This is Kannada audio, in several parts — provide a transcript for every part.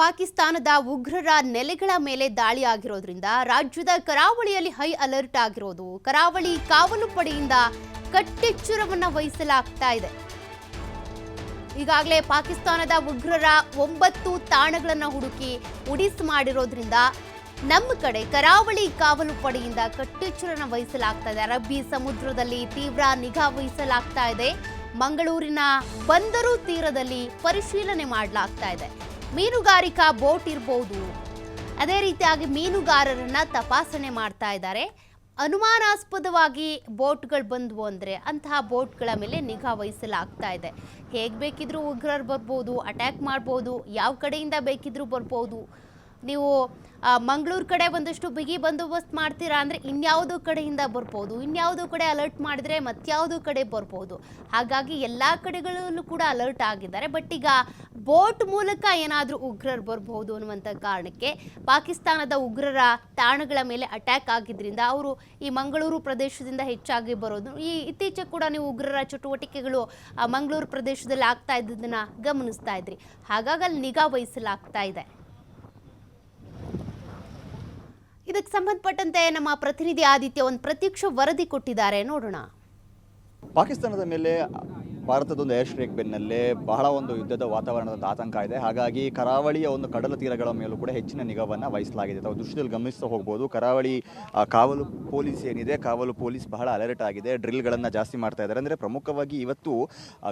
ಪಾಕಿಸ್ತಾನದ ಉಗ್ರರ ನೆಲೆಗಳ ಮೇಲೆ ದಾಳಿ ಆಗಿರೋದ್ರಿಂದ ರಾಜ್ಯದ ಕರಾವಳಿಯಲ್ಲಿ ಹೈ ಅಲರ್ಟ್ ಆಗಿರೋದು, ಕರಾವಳಿ ಕಾವಲು ಪಡೆಯಿಂದ ಕಟ್ಟೆಚ್ಚರವನ್ನು ವಹಿಸಲಾಗ್ತಾ ಇದೆ. ಈಗಾಗಲೇ ಪಾಕಿಸ್ತಾನದ ಉಗ್ರರ ಒಂಬತ್ತು ತಾಣಗಳನ್ನು ಹುಡುಕಿ ಉಡಿಸ್ ಮಾಡಿರೋದ್ರಿಂದ ನಮ್ಮ ಕಡೆ ಕರಾವಳಿ ಕಾವಲು ಪಡೆಯಿಂದ ಕಟ್ಟೆಚ್ಚರನ ವಹಿಸಲಾಗ್ತಾ ಇದೆ. ಅರಬ್ಬಿ ಸಮುದ್ರದಲ್ಲಿ ತೀವ್ರ ನಿಗಾ ವಹಿಸಲಾಗ್ತಾ ಇದೆ. ಮಂಗಳೂರಿನ ಬಂದರು ತೀರದಲ್ಲಿ ಪರಿಶೀಲನೆ ಮಾಡಲಾಗ್ತಾ ಇದೆ. ಮೀನುಗಾರಿಕಾ ಬೋಟ್ ಇರಬಹುದು ಅದೇ ರೀತಿಯಾಗಿ ಮೀನುಗಾರರನ್ನ ತಪಾಸಣೆ ಮಾಡ್ತಾ ಇದ್ದಾರೆ. ಅನುಮಾನಾಸ್ಪದವಾಗಿ ಬೋಟ್ಗಳು ಬಂದವು ಅಂದರೆ ಅಂತಹ ಬೋಟ್ಗಳ ಮೇಲೆ ನಿಗಾ ವಹಿಸಲಾಗ್ತಾ ಇದೆ. ಹೇಗೆ ಬೇಕಿದ್ರೂ ಉಗ್ರರು ಬರ್ಬೋದು, ಅಟ್ಯಾಕ್ ಮಾಡ್ಬೋದು, ಯಾವ ಕಡೆಯಿಂದ ಬೇಕಿದ್ರೂ ಬರ್ಬೋದು. ನೀವು ಮಂಗಳೂರು ಕಡೆ ಒಂದಷ್ಟು ಬಿಗಿ ಬಂದೋಬಸ್ತ್ ಮಾಡ್ತೀರಾ ಅಂದರೆ ಇನ್ಯಾವುದೋ ಕಡೆಯಿಂದ ಬರ್ಬೋದು. ಇನ್ಯಾವುದೋ ಕಡೆ ಅಲರ್ಟ್ ಮಾಡಿದ್ರೆ ಮತ್ಯಾವುದೋ ಕಡೆ ಬರ್ಬೋದು. ಹಾಗಾಗಿ ಎಲ್ಲ ಕಡೆಗಳಲ್ಲೂ ಕೂಡ ಅಲರ್ಟ್ ಆಗಿದ್ದಾರೆ. ಬಟ್ ಈಗ ಬೋಟ್ ಮೂಲಕ ಏನಾದರೂ ಉಗ್ರರು ಬರಬಹುದು ಅನ್ನುವಂಥ ಕಾರಣಕ್ಕೆ ಪಾಕಿಸ್ತಾನದ ಉಗ್ರರ ತಾಣಗಳ ಮೇಲೆ ಅಟ್ಯಾಕ್ ಆಗಿದ್ರಿಂದ ಅವರು ಈ ಮಂಗಳೂರು ಪ್ರದೇಶದಿಂದ ಹೆಚ್ಚಾಗಿ ಬರೋದು. ಈ ಇತ್ತೀಚೆಗೆ ಕೂಡ ನೀವು ಉಗ್ರರ ಚಟುವಟಿಕೆಗಳು ಮಂಗಳೂರು ಪ್ರದೇಶದಲ್ಲಿ ಆಗ್ತಾ ಇದ್ದದನ್ನ ಗಮನಿಸ್ತಾ ಇದ್ರಿ. ಹಾಗಾಗಿ ಅಲ್ಲಿ ನಿಗಾ ವಹಿಸಲಾಗ್ತಾ ಇದೆ. ಇದಕ್ಕೆ ಸಂಬಂಧಪಟ್ಟಂತೆ ನಮ್ಮ ಪ್ರತಿನಿಧಿ ಆದಿತ್ಯ ಒಂದು ಪ್ರತ್ಯಕ್ಷ ವರದಿ ಕೊಟ್ಟಿದ್ದಾರೆ. ನೋಡೋಣ. ಪಾಕಿಸ್ತಾನದ ಮೇಲೆ ಭಾರತದ ಒಂದು ಏರ್ ಸ್ಟ್ರೈಕ್ ಬೆನ್ನಲ್ಲೇ ಬಹಳ ಒಂದು ಯುದ್ಧದ ವಾತಾವರಣದ ಆತಂಕ ಇದೆ. ಹಾಗಾಗಿ ಕರಾವಳಿಯ ಒಂದು ಕಡಲ ತೀರಗಳ ಮೇಲೂ ಕೂಡ ಹೆಚ್ಚಿನ ನಿಗಾವನ್ನು ವಹಿಸಲಾಗಿದೆ. ತಾವು ದೃಶ್ಯದಲ್ಲಿ ಗಮನಿಸ್ತಾ ಹೋಗ್ಬೋದು, ಕರಾವಳಿ ಕಾವಲು ಪೊಲೀಸ್ ಏನಿದೆ, ಕಾವಲು ಪೊಲೀಸ್ ಬಹಳ ಅಲರ್ಟ್ ಆಗಿದೆ. ಡ್ರಿಲ್ಗಳನ್ನು ಜಾಸ್ತಿ ಮಾಡ್ತಾ ಇದ್ದಾರೆ. ಅಂದರೆ ಪ್ರಮುಖವಾಗಿ ಇವತ್ತು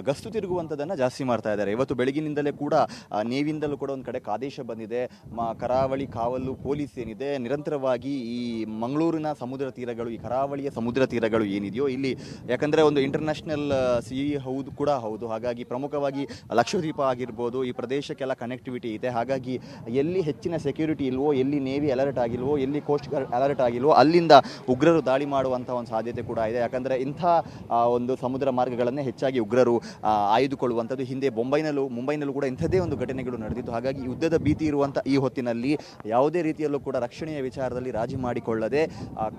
ಗಸ್ತು ತಿರುಗುವಂಥದ್ದನ್ನು ಜಾಸ್ತಿ ಮಾಡ್ತಾ ಇದ್ದಾರೆ. ಇವತ್ತು ಬೆಳಗಿನಿಂದಲೇ ಕೂಡ ನೇವಿಂದಲೂ ಕೂಡ ಒಂದು ಕಡೆ ಆದೇಶ ಬಂದಿದೆ. ಕರಾವಳಿ ಕಾವಲು ಪೊಲೀಸ್ ಏನಿದೆ, ನಿರಂತರವಾಗಿ ಈ ಮಂಗಳೂರಿನ ಸಮುದ್ರ ತೀರಗಳು, ಈ ಕರಾವಳಿಯ ಸಮುದ್ರ ತೀರಗಳು ಏನಿದೆಯೋ ಇಲ್ಲಿ. ಯಾಕಂದರೆ ಒಂದು ಇಂಟರ್ನ್ಯಾಷನಲ್ ಸಿ ಹೌದು ಕೂಡ ಹೌದು. ಹಾಗಾಗಿ ಪ್ರಮುಖವಾಗಿ ಲಕ್ಷದ್ವೀಪ ಆಗಿರ್ಬೋದು, ಈ ಪ್ರದೇಶಕ್ಕೆಲ್ಲ ಕನೆಕ್ಟಿವಿಟಿ ಇದೆ. ಹಾಗಾಗಿ ಎಲ್ಲಿ ಹೆಚ್ಚಿನ ಸೆಕ್ಯೂರಿಟಿ ಇಲ್ವೋ, ಎಲ್ಲಿ ನೇವಿ ಅಲರ್ಟ್ ಆಗಿಲ್ವೋ, ಎಲ್ಲಿ ಕೋಸ್ಟ್ ಗಾರ್ಡ್ ಅಲರ್ಟ್ ಆಗಿಲ್ವೋ, ಅಲ್ಲಿಂದ ಉಗ್ರರು ದಾಳಿ ಮಾಡುವಂಥ ಒಂದು ಸಾಧ್ಯತೆ ಕೂಡ ಇದೆ. ಯಾಕಂದರೆ ಇಂಥ ಒಂದು ಸಮುದ್ರ ಮಾರ್ಗಗಳನ್ನೇ ಹೆಚ್ಚಾಗಿ ಉಗ್ರರು ಆಯ್ದುಕೊಳ್ಳುವಂಥದ್ದು. ಹಿಂದೆ ಬೊಂಬೈನಲ್ಲೂ ಮುಂಬೈನಲ್ಲೂ ಕೂಡ ಇಂಥದ್ದೇ ಒಂದು ಘಟನೆಗಳು ನಡೆದಿತ್ತು. ಹಾಗಾಗಿ ಯುದ್ಧದ ಭೀತಿ ಇರುವಂಥ ಈ ಹೊತ್ತಿನಲ್ಲಿ ಯಾವುದೇ ರೀತಿಯಲ್ಲೂ ಕೂಡ ರಕ್ಷಣೆಯ ವಿಚಾರದಲ್ಲಿ ರಾಜಿ ಮಾಡಿಕೊಳ್ಳದೆ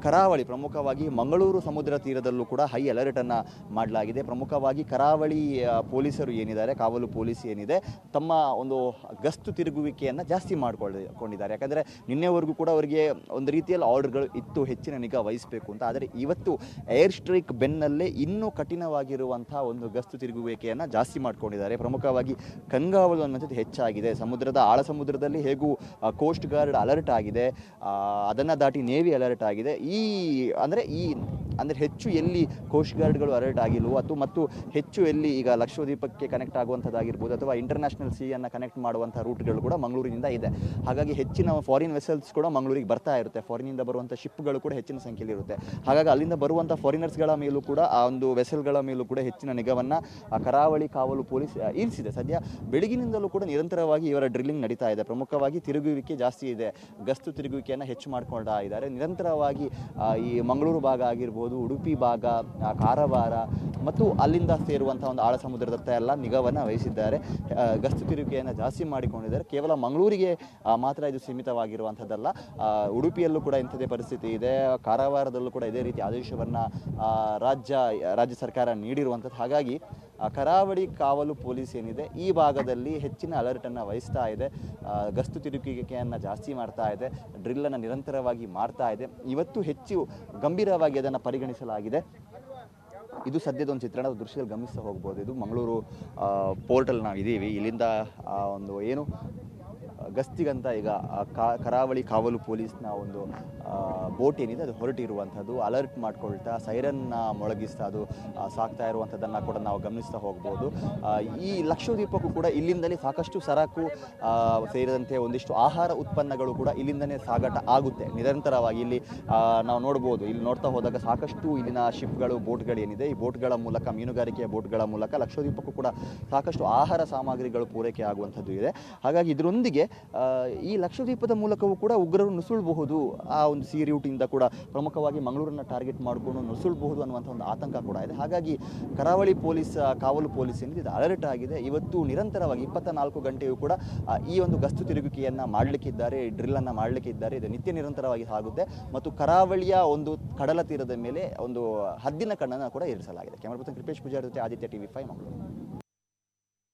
ಕರಾವಳಿ ಪ್ರಮುಖವಾಗಿ ಮಂಗಳೂರು ಸಮುದ್ರ ತೀರದಲ್ಲೂ ಕೂಡ ಹೈ ಅಲರ್ಟನ್ನು ಮಾಡಲಾಗಿದೆ. ಪ್ರಮುಖವಾಗಿ ಕರಾವಳಿ ಆ, ಪೊಲೀಸರು ಏನಿದ್ದಾರೆ ಕಾವಲು ಪೊಲೀಸ್ ಏನಿದೆ ತಮ್ಮ ಒಂದು ಗಸ್ತು ತಿರುಗುವಿಕೆಯನ್ನು ಜಾಸ್ತಿ ಮಾಡಿಕೊಳ್ಳಿಕೊಂಡಿದ್ದಾರೆ ಯಾಕಂದರೆ ನಿನ್ನೆವರೆಗೂ ಕೂಡ ಅವರಿಗೆ ಒಂದು ರೀತಿಯಲ್ಲಿ ಆರ್ಡರ್ಗಳು ಇತ್ತು ಹೆಚ್ಚಿನ ನಿಗಾ ವಹಿಸಬೇಕು ಅಂತ. ಆದರೆ ಇವತ್ತು ಏರ್ ಸ್ಟ್ರೈಕ್ ಬೆನ್ನಲ್ಲೇ ಇನ್ನೂ ಕಠಿಣವಾಗಿರುವಂಥ ಒಂದು ಗಸ್ತು ತಿರುಗುವಿಕೆಯನ್ನು ಜಾಸ್ತಿ ಮಾಡ್ಕೊಂಡಿದ್ದಾರೆ. ಪ್ರಮುಖವಾಗಿ ಕಂಗಾವಲು ಅನ್ನೋದು ಹೆಚ್ಚಾಗಿದೆ. ಸಮುದ್ರದ ಆಳ ಸಮುದ್ರದಲ್ಲಿ ಹೇಗೂ ಕೋಸ್ಟ್ ಗಾರ್ಡ್ ಅಲರ್ಟ್ ಆಗಿದೆ. ಅದನ್ನು ದಾಟಿ ನೇವಿ ಅಲರ್ಟ್ ಆಗಿದೆ. ಈ ಅಂದರೆ ಈ ಅಂದರೆ ಹೆಚ್ಚು ಎಲ್ಲಿ ಕೋಸ್ಟ್ ಗಾರ್ಡ್ಗಳು ಅಲರ್ಟ್ ಆಗಿಲ್ವೋ ಅಥವಾ ಮತ್ತು ಹೆಚ್ಚು ಎಲ್ಲಿ ಈಗ ಲಕ್ಷದ್ವೀಪಕ್ಕೆ ಕನೆಕ್ಟ್ ಆಗುವಂಥದ್ದಾಗಿರ್ಬೋದು ಅಥವಾ ಇಂಟರ್ನ್ಯಾಷನಲ್ ಸಿಯನ್ನು ಕನೆಕ್ಟ್ ಮಾಡುವಂಥ ರೂಟ್ಗಳು ಕೂಡ ಮಂಗಳೂರಿನಿಂದ ಇದೆ. ಹಾಗಾಗಿ ಹೆಚ್ಚಿನ ಫಾರಿನ್ ವೆಸಲ್ಸ್ ಕೂಡ ಮಂಗಳೂರಿಗೆ ಬರ್ತಾ ಇರುತ್ತೆ. ಫಾರಿನಿಂದ ಬರುವಂಥ ಶಿಪ್ಗಳು ಕೂಡ ಹೆಚ್ಚಿನ ಸಂಖ್ಯೆಯಲ್ಲಿ ಇರುತ್ತೆ. ಹಾಗಾಗಿ ಅಲ್ಲಿಂದ ಬರುವಂಥ ಫಾರಿನರ್ಸ್ಗಳ ಮೇಲೂ ಕೂಡ, ಆ ಒಂದು ವೆಸಲ್ಗಳ ಮೇಲೂ ಕೂಡ ಹೆಚ್ಚಿನ ನಿಗಾವನ್ನು ಕರಾವಳಿ ಕಾವಲು ಪೊಲೀಸ್ ಇರಿಸಿದೆ. ಸದ್ಯ ಬೆಳಗಿನಿಂದಲೂ ಕೂಡ ನಿರಂತರವಾಗಿ ಇವರ ಡ್ರಿಲ್ಲಿಂಗ್ ನಡೀತಾ ಇದೆ. ಪ್ರಮುಖವಾಗಿ ತಿರುಗುವಿಕೆ ಜಾಸ್ತಿ ಇದೆ. ಗಸ್ತು ತಿರುಗುವಿಕೆಯನ್ನು ಹೆಚ್ಚು ಮಾಡ್ಕೊಳ್ತಾ ಇದ್ದಾರೆ. ನಿರಂತರವಾಗಿ ಈ ಮಂಗಳೂರು ಭಾಗ ಆಗಿರ್ಬೋದು, ಉಡುಪಿ ಭಾಗ ಕಾರವಾರ, ಮತ್ತು ಅಲ್ಲಿಂದ ಸೇರುವಂಥ ಒಂದು ಆಳ ಸಮುದ್ರದತ್ತ ಎಲ್ಲ ನಿಗಾವನ್ನು ವಹಿಸಿದ್ದಾರೆ. ಗಸ್ತು ತಿರುಗಿಕೆಯನ್ನು ಜಾಸ್ತಿ ಮಾಡಿಕೊಂಡಿದ್ದಾರೆ. ಕೇವಲ ಮಂಗಳೂರಿಗೆ ಮಾತ್ರ ಇದು ಸೀಮಿತವಾಗಿರುವಂಥದ್ದಲ್ಲ. ಉಡುಪಿಯಲ್ಲೂ ಕೂಡ ಇಂಥದ್ದೇ ಪರಿಸ್ಥಿತಿ ಇದೆ. ಕಾರವಾರದಲ್ಲೂ ಕೂಡ ಇದೇ ರೀತಿ ಆದೇಶವನ್ನು ರಾಜ್ಯ ರಾಜ್ಯ ಸರ್ಕಾರ ನೀಡಿರುವಂಥದ್ದು. ಹಾಗಾಗಿ ಕರಾವಳಿ ಕಾವಲು ಪೊಲೀಸ್ ಏನಿದೆ, ಈ ಭಾಗದಲ್ಲಿ ಹೆಚ್ಚಿನ ಅಲರ್ಟನ್ನು ವಹಿಸ್ತಾ ಇದೆ. ಗಸ್ತು ತಿರುಗಿಕೆಯನ್ನು ಜಾಸ್ತಿ ಮಾಡ್ತಾ ಇದೆ ಡ್ರಿಲ್ಲನ್ನು ನಿರಂತರವಾಗಿ ಮಾಡ್ತಾ ಇದೆ. ಇವತ್ತು ಹೆಚ್ಚು ಗಂಭೀರವಾಗಿ ಅದನ್ನು ಪರಿಗಣಿಸಲಾಗಿದೆ. ಇದು ಸದ್ಯದ ಒಂದು ಚಿತ್ರಣದ ದೃಶ್ಯದಲ್ಲಿ ಗಮನಿಸ್ತಾ ಹೋಗ್ಬೋದು. ಇದು ಮಂಗಳೂರು ಪೋರ್ಟಲ್ ನಾವು ಇದ್ದೀವಿ. ಇಲ್ಲಿಂದ ಒಂದು ಏನು ಗಸ್ತಿಗಂತ ಈಗ ಕರಾವಳಿ ಕಾವಲು ಪೊಲೀಸ್ನ ಒಂದು ಬೋಟ್ ಏನಿದೆ ಅದು ಹೊರಟಿರುವಂಥದ್ದು. ಅಲರ್ಟ್ ಮಾಡ್ಕೊಳ್ತಾ, ಸೈರನ್ನ ಮೊಳಗಿಸ್ತಾ, ಅದು ಸಾಕ್ತಾ ಇರುವಂಥದ್ದನ್ನು ಕೂಡ ನಾವು ಗಮನಿಸ್ತಾ ಹೋಗ್ಬೋದು. ಈ ಲಕ್ಷದ್ವೀಪಕ್ಕೂ ಕೂಡ ಇಲ್ಲಿಂದಲೇ ಸಾಕಷ್ಟು ಸರಕು ಸೇರಿದಂತೆ ಒಂದಿಷ್ಟು ಆಹಾರ ಉತ್ಪನ್ನಗಳು ಕೂಡ ಇಲ್ಲಿಂದನೇ ಸಾಗಾಟ ಆಗುತ್ತೆ. ನಿರಂತರವಾಗಿ ಇಲ್ಲಿ ನಾವು ನೋಡ್ಬೋದು. ಇಲ್ಲಿ ನೋಡ್ತಾ ಹೋದಾಗ ಸಾಕಷ್ಟು ಇಲ್ಲಿನ ಶಿಪ್ಗಳು, ಬೋಟ್ಗಳು ಏನಿದೆ, ಈ ಬೋಟ್ಗಳ ಮೂಲಕ, ಮೀನುಗಾರಿಕೆಯ ಬೋಟ್ಗಳ ಮೂಲಕ ಲಕ್ಷದ್ವೀಪಕ್ಕೂ ಕೂಡ ಸಾಕಷ್ಟು ಆಹಾರ ಸಾಮಗ್ರಿಗಳು ಪೂರೈಕೆ ಆಗುವಂಥದ್ದು ಇದೆ. ಹಾಗಾಗಿ ಇದರೊಂದಿಗೆ ಈ ಲಕ್ಷದ್ವೀಪದ ಮೂಲಕವೂ ಕೂಡ ಉಗ್ರರು ನುಸುಳಬಹುದು. ಆ ಒಂದು ಸಿ ರೂಟಿಂದ ಕೂಡ ಪ್ರಮುಖವಾಗಿ ಮಂಗಳೂರನ್ನ ಟಾರ್ಗೆಟ್ ಮಾಡಿಕೊಂಡು ನುಸುಳಬಹುದು ಅನ್ನುವಂಥ ಒಂದು ಆತಂಕ ಕೂಡ ಇದೆ. ಹಾಗಾಗಿ ಕರಾವಳಿ ಪೊಲೀಸ್ ಕಾವಲು ಪೊಲೀಸ್ ಏನಿದೆ, ಇದು ಅಲರ್ಟ್ ಆಗಿದೆ. ಇವತ್ತು ನಿರಂತರವಾಗಿ ಇಪ್ಪತ್ತ ನಾಲ್ಕು ಗಂಟೆಯೂ ಕೂಡ ಈ ಒಂದು ಗಸ್ತು ತಿರುಗುವಿಕೆಯನ್ನು ಮಾಡಲಿಕ್ಕಿದ್ದಾರೆ ಡ್ರಿಲ್ಲನ್ನು ಮಾಡಲಿಕ್ಕಿದ್ದಾರೆ ಇದು ನಿತ್ಯ ನಿರಂತರವಾಗಿ ಸಾಗುತ್ತೆ. ಮತ್ತು ಕರಾವಳಿಯ ಒಂದು ಕಡಲ ತೀರದ ಮೇಲೆ ಒಂದು ಹದ್ದಿನ ಕಣ್ಣನ್ನು ಕೂಡ ಇರಿಸಲಾಗಿದೆ. ಕ್ಯಾಮರಾ ಪರ್ಸನ್ ಕೃಪೇಶ್ ಪೂಜಾರಿ ಜೊತೆ ಆದಿತ್ಯ ಟಿವಿ ಫೈವ್ ಮಂಗಳೂರು.